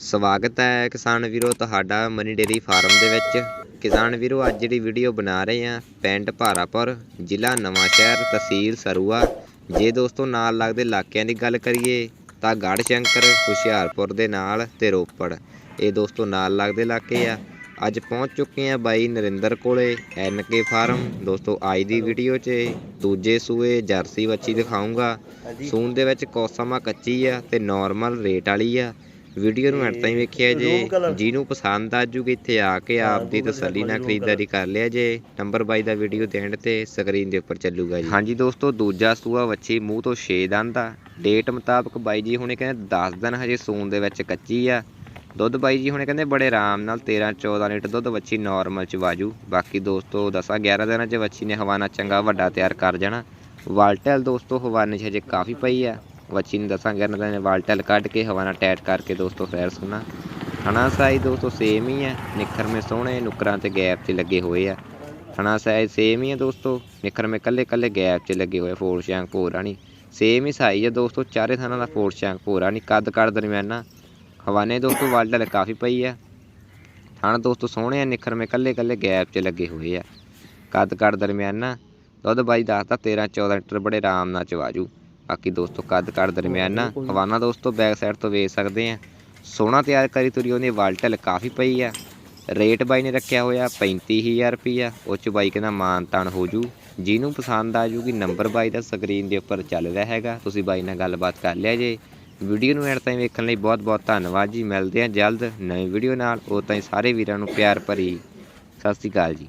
ਸਵਾਗਤ ਹੈ ਕਿਸਾਨ ਵੀਰੋ ਤੁਹਾਡਾ ਮਨੀ ਡੇਰੀ ਫਾਰਮ ਦੇ ਵਿੱਚ। ਕਿਸਾਨ ਵੀਰੋ ਅੱਜ ਜਿਹੜੀ ਵੀਡੀਓ ਬਣਾ ਰਹੇ ਆ ਪਿੰਡ ਭਾਰਾਪੁਰ ਜ਼ਿਲ੍ਹਾ ਨਵਾਂਸ਼ਹਿਰ ਤਹਿਸੀਲ ਸਰੂਆ। ਜੇ ਦੋਸਤੋ ਨਾਲ ਲੱਗਦੇ ਇਲਾਕਿਆਂ ਦੀ ਗੱਲ ਕਰੀਏ ਤਾਂ ਗੜ੍ਹ ਸ਼ੰਕਰ ਹੁਸ਼ਿਆਰਪੁਰ ਦੇ ਨਾਲ ਤੇ ਰੋਪੜ। ਇਹ ਦੋਸਤੋ ਨਾਲ ਲੱਗਦੇ ਇਲਾਕੇ ਆ। ਅੱਜ ਪਹੁੰਚ ਚੁੱਕੇ ਆ ਬਾਈ ਨਰਿੰਦਰ ਕੋਲੇ ਐਨਕੇ ਫਾਰਮ। ਦੋਸਤੋ ਅੱਜ ਦੀ ਵੀਡੀਓ 'ਚ ਦੂਜੇ ਸੂਏ ਜਰਸੀ ਵੱਛੀ ਦਿਖਾਉਂਗਾ ਸੂਣ ਦੇ ਵਿੱਚ ਕੋਸਮਾ ਕੱਚੀ ਆ ਤੇ ਨਾਰਮਲ ਰੇਟ ਵਾਲੀ ਆ। ਵੀਡੀਓ ਨੂੰ ਐਡ ਤਾਈਂ ਵੇਖਿਆ ਜੇ ਜਿਹਨੂੰ ਪਸੰਦ ਆ ਜੂਗੀ ਇੱਥੇ ਆ ਕੇ ਆਪ ਦੀ ਤਸੱਲੀ ਨਾਲ ਖਰੀਦਦਾਰੀ ਕਰ ਲਿਆ ਜੇ ਨੰਬਰ 22 ਦਾ ਵੀਡੀਓ ਦੇ ਐਂਡ ਤੇ ਸਕਰੀਨ ਦੇ ਉੱਪਰ ਚੱਲੂਗਾ ਜੀ। ਹਾਂਜੀ ਦੋਸਤੋ ਦੂਜਾ ਸੂਆ ਵੱਛੀ ਮੂੰਹ ਤੋਂ 6 ਦੰਦ ਆ। ਡੇਟ ਮੁਤਾਬਕ ਬਾਈ ਜੀ ਹੁਣੇ ਕਹਿੰਦੇ 10 ਦਿਨ ਹਜੇ ਸੂਣ ਦੇ ਵਿੱਚ ਕੱਚੀ ਆ। ਦੁੱਧ ਬਾਈ ਜੀ ਹੁਣੇ ਕਹਿੰਦੇ ਬੜੇ ਆਰਾਮ ਨਾਲ 13 14 ਲੀਟਰ ਦੁੱਧ ਵੱਛੀ ਨਾਰਮਲ ਚ ਵਾਜੂ। ਬਾਕੀ ਦੋਸਤੋ 10 11 ਦਿਨਾਂ ਚ ਵੱਛੀ ਨੇ ਹਵਾਨਾ ਚੰਗਾ ਵੱਡਾ ਤਿਆਰ ਕਰ ਜਾਣਾ। ਵਾਲਟੈਲ ਦੋਸਤੋ ਹਵਾਨੇ ਚ ਹਜੇ ਕਾਫੀ ਪਈ ਆ। ਵੱਛੀ ਨੂੰ ਦੱਸਾਂਗੇ, ਇਹਨਾਂ ਨੇ ਵਾਲਟਲ ਕੱਢ ਕੇ ਹਵਾਨਾ ਟੈਟ ਕਰਕੇ ਦੋਸਤੋ ਫੈਰ ਸੁਣਾ। ਥਣਾ ਸਾਈਜ਼ ਦੋਸਤੋ ਸੇਮ ਹੀ ਹੈ ਨਿੱਖਰ ਮੇ ਸੋਹਣੇ, ਨੁਕਰਾਂ ਤੇ ਗੈਪ 'ਚ ਲੱਗੇ ਹੋਏ ਆ। ਥਣਾ ਸਾਈਜ਼ ਸੇਮ ਹੀ ਹੈ ਦੋਸਤੋ, ਨਿੱਖਰ ਮੇ ਕੱਲੇ ਕੱਲੇ ਗੈਪ 'ਚ ਲੱਗੇ ਹੋਏ ਫੋਰ ਸ਼ੈਂਕ ਭੋਰਾ ਨਹੀਂ ਸੇਮ ਹੀ ਸਾਈਜ਼ ਆ ਦੋਸਤੋ, ਚਾਰੇ ਥਾਨਾਂ ਦਾ ਫੋਰ ਸ਼ੈਂਕ ਭੋਰਾ ਨਹੀਂ ਕੱਦ ਕੱਦ ਦਰਮਿਆਨਾ। ਹਵਾਨੇ ਦੋਸਤੋ ਵਾਲਟੈਲ ਕਾਫੀ ਪਈ ਆ। ਥਣ ਦੋਸਤੋ ਸੋਹਣੇ ਆ, ਨਿੱਖਰ ਮੇ ਕੱਲੇ ਕੱਲੇ ਗੈਪ 'ਚ ਲੱਗੇ ਹੋਏ ਆ। ਕੱਦ ਕੱਦ ਦਰਮਿਆਨਾ। ਦੁੱਧ ਬਾਈ ਦੱਸਦਾ 13 14 ਲੀਟਰ ਬੜੇ ਆਰਾਮ ਨਾਲ ਚਵਾਜੂ। ਬਾਕੀ ਦੋਸਤੋ ਕੱਦ ਕੱਦ ਦਰਮਿਆਨਾ ਹਵਾਨਾ ਦੋਸਤੋ ਬੈਕ ਸਾਈਡ ਤੋਂ ਵੇਚ ਸਕਦੇ ਆ। ਸੋਹਣਾ ਤਿਆਰ ਕਰੀ ਤੁਰੀ ਉਹਦੀ ਵਾਲਟਲ ਕਾਫੀ ਪਈ ਆ। ਰੇਟ ਬਾਈ ਨੇ ਰੱਖਿਆ ਹੋਇਆ 35000 ਰੁਪਈਆ। ਉਹ ਚ ਬਾਈ ਕਹਿੰਦਾ ਮਾਨ ਤਾਨ ਹੋ ਜੂ। ਜਿਹਨੂੰ ਪਸੰਦ ਆ ਜੂਗੀ ਨੰਬਰ ਬਾਈ ਦਾ ਸਕਰੀਨ ਦੇ ਉੱਪਰ ਚੱਲ ਰਿਹਾ ਹੈਗਾ। ਤੁਸੀਂ ਬਾਈ ਨਾਲ ਗੱਲਬਾਤ ਕਰ ਲਿਆ ਜੇ। ਵੀਡੀਓ ਨੂੰ ਐਡ ਤਾਈਂ ਵੇਖਣ ਲਈ ਬਹੁਤ ਬਹੁਤ ਧੰਨਵਾਦ ਜੀ। ਮਿਲਦੇ ਹਾਂ ਜਲਦ ਨਵੀਂ ਵੀਡੀਓ ਨਾਲ। ਉਹ ਤਾਈਂ ਸਾਰੇ ਵੀਰਾਂ ਨੂੰ ਪਿਆਰ ਭਰੀ। ਸਤਿ ਸ਼੍ਰੀ ਅਕਾਲ ਜੀ।